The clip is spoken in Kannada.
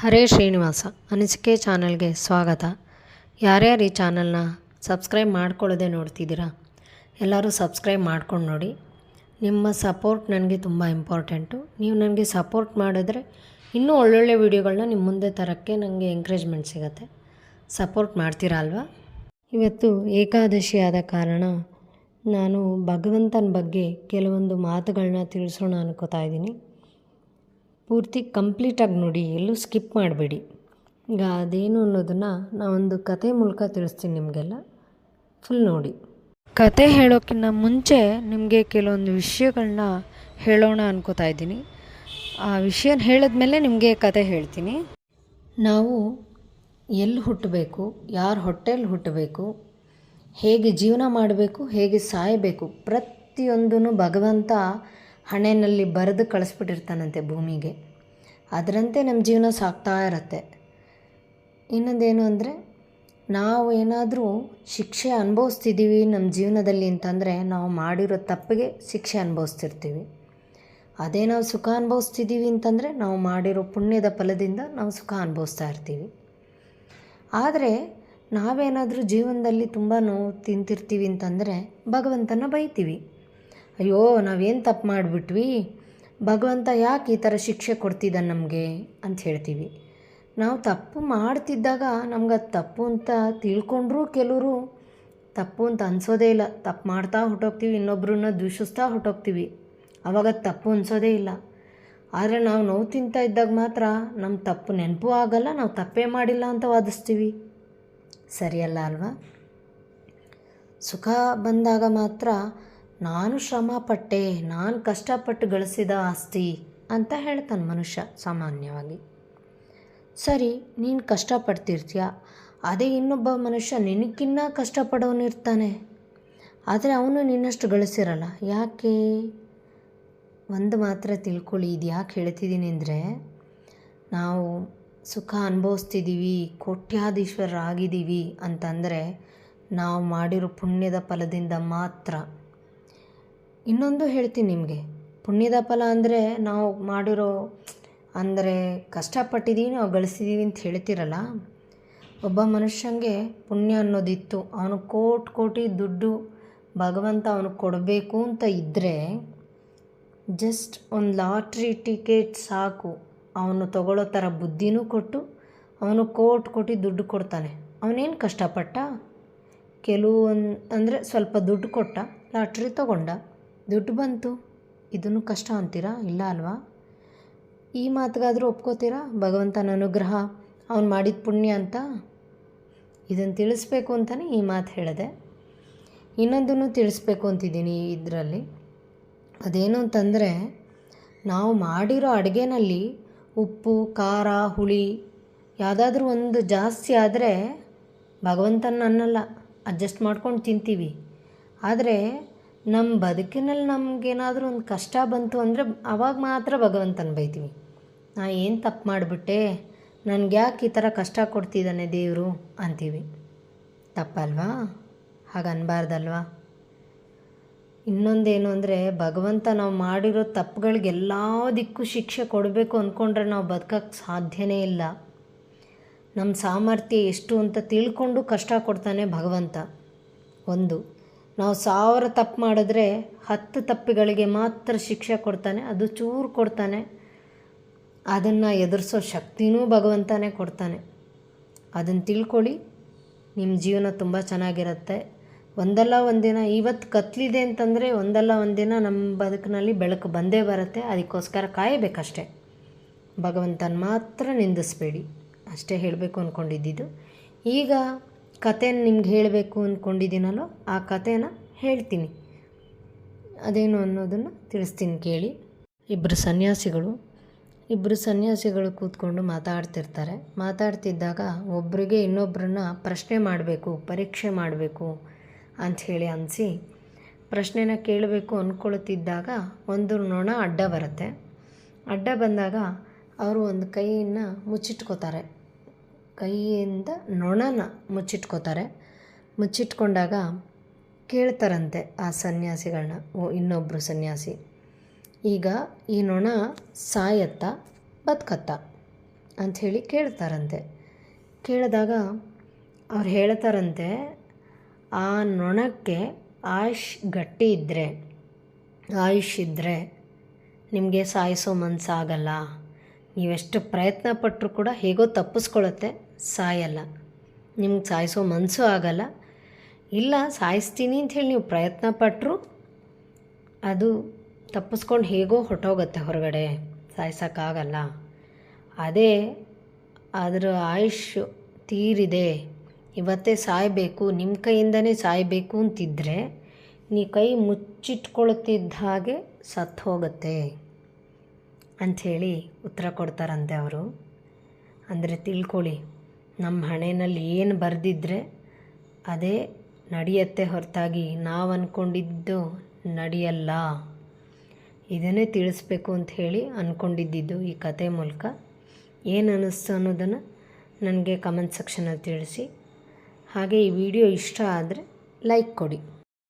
ಹರೇ ಶ್ರೀನಿವಾಸ, ಅನಿಸಿಕೆ ಚಾನಲ್ಗೆ ಸ್ವಾಗತ. ಯಾರ್ಯಾರು ಈ ಚಾನಲ್ನ ಸಬ್ಸ್ಕ್ರೈಬ್ ಮಾಡ್ಕೊಳ್ಳೋದೆ ನೋಡ್ತಿದ್ದೀರಾ, ಎಲ್ಲರೂ ಸಬ್ಸ್ಕ್ರೈಬ್ ಮಾಡ್ಕೊಂಡು ನೋಡಿ. ನಿಮ್ಮ ಸಪೋರ್ಟ್ ನನಗೆ ತುಂಬ ಇಂಪಾರ್ಟೆಂಟು. ನೀವು ನನಗೆ ಸಪೋರ್ಟ್ ಮಾಡಿದ್ರೆ ಇನ್ನೂ ಒಳ್ಳೊಳ್ಳೆ ವೀಡಿಯೋಗಳನ್ನ ನಿಮ್ಮ ಮುಂದೆ ತರೋಕ್ಕೆ ನನಗೆ ಎಂಕರೇಜ್ಮೆಂಟ್ ಸಿಗುತ್ತೆ. ಸಪೋರ್ಟ್ ಮಾಡ್ತೀರಾ ಅಲ್ವಾ? ಇವತ್ತು ಏಕಾದಶಿ ಆದ ಕಾರಣ ನಾನು ಭಗವಂತನ ಬಗ್ಗೆ ಕೆಲವೊಂದು ಮಾತುಗಳನ್ನ ತಿಳಿಸೋಣ ಅನ್ಕೋತಾ ಇದ್ದೀನಿ. ಪೂರ್ತಿ ಕಂಪ್ಲೀಟಾಗಿ ನೋಡಿ ಎಲ್ಲೂ ಸ್ಕಿಪ್ ಮಾಡಬೇಡಿ. ಈಗ ಅದೇನು ಅನ್ನೋದನ್ನು ನಾವೊಂದು ಕತೆ ಮೂಲಕ ತಿಳಿಸ್ತೀನಿ ನಿಮಗೆಲ್ಲ. ಫುಲ್ ನೋಡಿ. ಕತೆ ಹೇಳೋಕ್ಕಿಂತ ಮುಂಚೆ ನಿಮಗೆ ಕೆಲವೊಂದು ವಿಷಯಗಳನ್ನ ಹೇಳೋಣ ಅನ್ಕೋತಾ ಇದ್ದೀನಿ. ಆ ವಿಷಯನ ಹೇಳಿದ್ಮೇಲೆ ನಿಮಗೆ ಕತೆ ಹೇಳ್ತೀನಿ. ನಾವು ಎಲ್ಲಿ ಹುಟ್ಟಬೇಕು ಯಾರು ಹೊಟ್ಟೆಲಿ ಹುಟ್ಟಬೇಕು ಹೇಗೆ ಜೀವನ ಮಾಡಬೇಕು ಹೇಗೆ ಸಾಯಬೇಕು ಪ್ರತಿಯೊಂದೂ ಭಗವಂತ ಹಣೆಯಲ್ಲಿ ಬರೆದು ಕಳಿಸ್ಬಿಟ್ಟಿರ್ತಾನಂತೆ ಭೂಮಿಗೆ. ಅದರಂತೆ ನಮ್ಮ ಜೀವನ ಸಾಗ್ತಾ ಇರತ್ತೆ. ಇನ್ನೊಂದೇನು ಅಂದರೆ, ನಾವು ಏನಾದರೂ ಶಿಕ್ಷೆ ಅನುಭವಿಸ್ತಿದ್ದೀವಿ ನಮ್ಮ ಜೀವನದಲ್ಲಿ ಅಂತಂದರೆ, ನಾವು ಮಾಡಿರೋ ತಪ್ಪಿಗೆ ಶಿಕ್ಷೆ ಅನುಭವಿಸ್ತಿರ್ತೀವಿ. ಅದೇ ನಾವು ಸುಖ ಅನುಭವಿಸ್ತಿದ್ದೀವಿ ಅಂತಂದರೆ, ನಾವು ಮಾಡಿರೋ ಪುಣ್ಯದ ಫಲದಿಂದ ನಾವು ಸುಖ ಅನುಭವಿಸ್ತಾ ಇರ್ತೀವಿ. ಆದರೆ, ನಾವೇನಾದರೂ ಜೀವನದಲ್ಲಿ ತುಂಬ ನೋವು ತಿಂತಿರ್ತೀವಿ ಅಂತಂದರೆ, ಭಗವಂತನ ಬೈತೀವಿ. ಅಯ್ಯೋ, ನಾವೇನು ತಪ್ಪು ಮಾಡಿಬಿಟ್ವಿ? ಭಗವಂತ ಯಾಕೆ ಈ ಥರ ಶಿಕ್ಷೆ ಕೊಡ್ತಿದ್ದಾನೆ ನಮಗೆ? ಅಂತ ಹೇಳ್ತೀವಿ. ನಾವು ತಪ್ಪು ಮಾಡ್ತಿದ್ದಾಗ ನಮ್ಗೆ ಅದು ತಪ್ಪು ಅಂತ ತಿಳ್ಕೊಂಡ್ರೂ ಕೆಲವರು ತಪ್ಪು ಅಂತ ಅನ್ಸೋದೇ ಇಲ್ಲ. ತಪ್ಪು ಮಾಡ್ತಾ ಹೊಟ್ಟೋಗ್ತೀವಿ ಇನ್ನೊಬ್ಬರನ್ನ ದೂಷಿಸ್ತಾ ಹೊಟ್ಟೋಗ್ತೀವಿ. ಅವಾಗ ಅದು ತಪ್ಪು ಅನ್ಸೋದೇ ಇಲ್ಲ. ಆದರೆ ನಾವು ನೋವು ತಿಂತಾ ಇದ್ದಾಗ ಮಾತ್ರ ನಮ್ಮ ತಪ್ಪು ನೆನಪು ಆಗಲ್ಲ, ನಾವು ತಪ್ಪೇ ಮಾಡಿಲ್ಲ ಅಂತ ವಾದಿಸ್ತೀವಿ. ಸರಿಯಲ್ಲ ಅಲ್ವಾ? ಸುಖ ಬಂದಾಗ ಮಾತ್ರ ನಾನು ಶ್ರಮ ಪಟ್ಟೆ ನಾನು ಕಷ್ಟಪಟ್ಟು ಗಳಿಸಿದ ಆಸ್ತಿ ಅಂತ ಹೇಳ್ತಾನೆ ಮನುಷ್ಯ ಸಾಮಾನ್ಯವಾಗಿ. ಸರಿ, ನೀನು ಕಷ್ಟಪಡ್ತಿರ್ತೀಯ, ಅದೇ ಇನ್ನೊಬ್ಬ ಮನುಷ್ಯ ನಿನಕ್ಕಿನ್ನ ಕಷ್ಟಪಡೋನಿರ್ತಾನೆ ಆದರೆ ಅವನು ನಿನ್ನಷ್ಟು ಗಳಿಸಿರಲ್ಲ, ಯಾಕೆ? ಒಂದು ಮಾತ್ರ ತಿಳ್ಕೊಳ್ಳಿ, ಇದು ಯಾಕೆ ಹೇಳ್ತಿದ್ದೀನಿ ಅಂದರೆ, ನಾವು ಸುಖ ಅನುಭವಿಸ್ತಿದ್ದೀವಿ, ಕೋಟ್ಯಾಧೀಶ್ವರರಾಗಿದ್ದೀವಿ ಅಂತಂದರೆ, ನಾವು ಮಾಡಿರೋ ಪುಣ್ಯದ ಫಲದಿಂದ ಮಾತ್ರ. ಇನ್ನೊಂದು ಹೇಳ್ತೀನಿ ನಿಮಗೆ. ಪುಣ್ಯದ ಫಲ ಅಂದರೆ ನಾವು ಮಾಡಿರೋ, ಅಂದರೆ ಕಷ್ಟಪಟ್ಟಿದ್ದೀವಿ ನಾವು ಗಳಿಸಿದ್ದೀವಿ ಅಂತ ಹೇಳ್ತಿರಲ್ಲ, ಒಬ್ಬ ಮನುಷ್ಯಂಗೆ ಪುಣ್ಯ ಅನ್ನೋದಿತ್ತು. ಅವನು ಕೋಟಿ ಕೋಟಿ ದುಡ್ಡು ಭಗವಂತ ಅವನಿಗೆ ಕೊಡಬೇಕು ಅಂತ ಇದ್ದರೆ ಜಸ್ಟ್ ಒಂದು ಲಾಟ್ರಿ ಟಿಕೆಟ್ ಸಾಕು. ಅವನು ತಗೊಳ್ಳೋ ಥರ ಬುದ್ಧಿನೂ ಕೊಟ್ಟು ಅವನು ಕೋಟಿ ಕೋಟಿ ದುಡ್ಡು ಕೊಡ್ತಾನೆ. ಅವನೇನು ಕಷ್ಟಪಟ್ಟ? ಕೆಲವೊಂದು ಅಂದರೆ ಸ್ವಲ್ಪ ದುಡ್ಡು ಕೊಟ್ಟ, ಲಾಟ್ರಿ ತಗೊಂಡ. ದುಡ್ಡು ಬಂತು, ಇದನ್ನು ಕಷ್ಟ ಅಂತೀರಾ? ಇಲ್ಲ ಅಲ್ವಾ? ಈ ಮಾತಿಗಾದರೂ ಒಪ್ಕೋತೀರಾ? ಭಗವಂತನ ಅನುಗ್ರಹ, ಅವನು ಮಾಡಿದ ಪುಣ್ಯ ಅಂತ? ಇದನ್ನು ತಿಳಿಸ್ಬೇಕು ಅಂತಲೇ ಈ ಮಾತು ಹೇಳಿದೆ. ಇನ್ನೊಂದನ್ನು ತಿಳಿಸ್ಬೇಕು ಅಂತಿದ್ದೀನಿ ಇದರಲ್ಲಿ. ಅದೇನು ಅಂತಂದರೆ, ನಾವು ಮಾಡಿರೋ ಅಡುಗೆನಲ್ಲಿ ಉಪ್ಪು, ಖಾರ, ಹುಳಿ, ಯಾವುದಾದ್ರೂ ಒಂದು ಜಾಸ್ತಿ ಆದರೆ ಭಗವಂತನ ಅನ್ನಲ್ಲ, ಅಡ್ಜಸ್ಟ್ ಮಾಡ್ಕೊಂಡು ತಿಂತೀವಿ. ಆದರೆ ನಮ್ಮ ಬದುಕಿನಲ್ಲಿ ನಮಗೇನಾದರೂ ಒಂದು ಕಷ್ಟ ಬಂತು ಅಂದರೆ ಆವಾಗ ಮಾತ್ರ ಭಗವಂತನ ಬೈತೀವಿ. ನಾ ಏನು ತಪ್ಪು ಮಾಡಿಬಿಟ್ಟೆ? ನನಗೆ ಯಾಕೆ ಈ ಥರ ಕಷ್ಟ ಕೊಡ್ತಿದ್ದಾನೆ ದೇವರು? ಅಂತೀವಿ. ತಪ್ಪಲ್ವಾ? ಹಾಗೆ ಅನ್ಬಾರ್ದಲ್ವಾ? ಇನ್ನೊಂದೇನು ಅಂದರೆ ಭಗವಂತ ನಾವು ಮಾಡಿರೋ ತಪ್ಪುಗಳಿಗೆ ದಿಕ್ಕು ಶಿಕ್ಷೆ ಕೊಡಬೇಕು ಅಂದ್ಕೊಂಡ್ರೆ ನಾವು ಬದುಕಕ್ಕೆ ಸಾಧ್ಯನೇ ಇಲ್ಲ. ನಮ್ಮ ಸಾಮರ್ಥ್ಯ ಎಷ್ಟು ಅಂತ ತಿಳ್ಕೊಂಡು ಕಷ್ಟ ಕೊಡ್ತಾನೆ ಭಗವಂತ. ಒಂದು ನಾವು ಸಾವಿರ ತಪ್ಪು ಮಾಡಿದ್ರೆ ಹತ್ತು ತಪ್ಪಿಗಳಿಗೆ ಮಾತ್ರ ಶಿಕ್ಷೆ ಕೊಡ್ತಾನೆ, ಅದು ಚೂರು ಕೊಡ್ತಾನೆ. ಅದನ್ನು ಎದುರಿಸೋ ಶಕ್ತಿನೂ ಭಗವಂತನೇ ಕೊಡ್ತಾನೆ. ಅದನ್ನು ತಿಳ್ಕೊಳ್ಳಿ ನಿಮ್ಮ ಜೀವನ ತುಂಬ ಚೆನ್ನಾಗಿರುತ್ತೆ. ಒಂದಲ್ಲ ಒಂದಿನ ಇವತ್ತು ಕತ್ಲಿದೆ ಅಂತಂದರೆ ಒಂದಲ್ಲ ಒಂದಿನ ನಮ್ಮ ಬದುಕಿನಲ್ಲಿ ಬೆಳಕು ಬಂದೇ ಬರುತ್ತೆ, ಅದಕ್ಕೋಸ್ಕರ ಕಾಯಬೇಕಷ್ಟೆ. ಭಗವಂತನ ಮಾತ್ರ ನಿಂದಿಸ್ಬೇಡಿ. ಅಷ್ಟೇ ಹೇಳಬೇಕು ಅಂದ್ಕೊಂಡಿದ್ದಿದ್ದು ಈಗ ಕಥೆನ ನಿಮ್ಗೆ ಹೇಳಬೇಕು ಅಂದ್ಕೊಂಡಿದ್ದೀನಲ್ಲೋ ಆ ಕಥೆನ ಹೇಳ್ತೀನಿ. ಅದೇನು ಅನ್ನೋದನ್ನು ತಿಳಿಸ್ತೀನಿ ಕೇಳಿ. ಇಬ್ಬರು ಸನ್ಯಾಸಿಗಳು ಇಬ್ಬರು ಸನ್ಯಾಸಿಗಳು ಕೂತ್ಕೊಂಡು ಮಾತಾಡ್ತಿರ್ತಾರೆ. ಮಾತಾಡ್ತಿದ್ದಾಗ ಒಬ್ಬರಿಗೆ ಇನ್ನೊಬ್ಬರನ್ನ ಪ್ರಶ್ನೆ ಮಾಡಬೇಕು, ಪರೀಕ್ಷೆ ಮಾಡಬೇಕು ಅಂಥೇಳಿ ಅನಿಸಿ ಪ್ರಶ್ನೆನ ಕೇಳಬೇಕು ಅಂದ್ಕೊಳ್ತಿದ್ದಾಗ ಒಂದು ನೊಣ ಅಡ್ಡ ಬರುತ್ತೆ. ಅಡ್ಡ ಬಂದಾಗ ಅವರು ಒಂದು ಕೈಯನ್ನು ಮುಚ್ಚಿಟ್ಕೋತಾರೆ. ಕೈಯಿಂದ ನೊಣನ ಮುಚ್ಚಿಟ್ಕೋತಾರೆ. ಮುಚ್ಚಿಟ್ಕೊಂಡಾಗ ಕೇಳ್ತಾರಂತೆ ಆ ಸನ್ಯಾಸಿಗಳನ್ನ ಓ ಇನ್ನೊಬ್ಬರು ಸನ್ಯಾಸಿ. ಈಗ ಈ ನೊಣ ಸಾಯತ್ತ, ಬದುಕತ್ತ ಅಂಥೇಳಿ ಕೇಳ್ತಾರಂತೆ. ಕೇಳಿದಾಗ ಅವ್ರು ಹೇಳ್ತಾರಂತೆ, ಆ ನೊಣಕ್ಕೆ ಆಯುಷ್ ಗಟ್ಟಿ ಇದ್ದರೆ ಆಯುಷ್ ಇದ್ದರೆ ನಿಮಗೆ ಸಾಯಿಸೋ ಮನಸ್ಸಾಗಲ್ಲ ನೀವೆಷ್ಟು ಪ್ರಯತ್ನ ಪಟ್ಟರೂ ಕೂಡ ಹೇಗೋ ತಪ್ಪಿಸ್ಕೊಳ್ಳುತ್ತೆ ಸಾಯಲ್ಲ. ನಿಮ್ಗೆ ಸಾಯಿಸೋ ಮನಸ್ಸು ಆಗಲ್ಲ. ಇಲ್ಲ, ಸಾಯಿಸ್ತೀನಿ ಅಂಥೇಳಿ ನೀವು ಪ್ರಯತ್ನ ಪಟ್ಟರು ಅದು ತಪ್ಪಿಸ್ಕೊಂಡು ಹೇಗೋ ಹೊಟ್ಟೋಗುತ್ತೆ ಹೊರಗಡೆ. ಸಾಯಿಸೋಕ್ಕಾಗಲ್ಲ. ಅದೇ ಅದರ ಆಯುಷ್ ತೀರಿದೆ. ಇವತ್ತೇ ಸಾಯಬೇಕು ನಿಮ್ಮ ಕೈಯಿಂದನೇ ಸಾಯಬೇಕು ಅಂತಿದ್ದರೆ ನೀ ಕೈ ಮುಚ್ಚಿಟ್ಕೊಳ್ತಿದ್ದ ಹಾಗೆ ಸತ್ತು ಹೋಗುತ್ತೆ ಅಂಥೇಳಿ ಉತ್ತರ ಕೊಡ್ತಾರಂತೆ ಅವರು. ಅಂದರೆ ತಿಳ್ಕೊಳ್ಳಿ. ನಮ್ಮ ಹಣೆಯಲ್ಲಿ ಏನು ಬರೆದಿದ್ರೆ ಅದೇ ನಡೆಯತ್ತೆ ಹೊರತಾಗಿ ನಾವು ಅಂದ್ಕೊಂಡಿದ್ದು ನಡೆಯಲ್ಲ. ಇದನ್ನೇ ತಿಳಿಸ್ಬೇಕು ಅಂತ ಹೇಳಿ ಅಂದ್ಕೊಂಡಿದ್ದಿದ್ದು ಈ ಕತೆ ಮೂಲಕ. ಏನು ಅನ್ನಿಸ್ತು ಅನ್ನೋದನ್ನು ನನಗೆ ಕಮೆಂಟ್ ಸೆಕ್ಷನಲ್ಲಿ ತಿಳಿಸಿ. ಹಾಗೆ ಈ ವಿಡಿಯೋ ಇಷ್ಟ ಆದರೆ ಲೈಕ್ ಕೊಡಿ.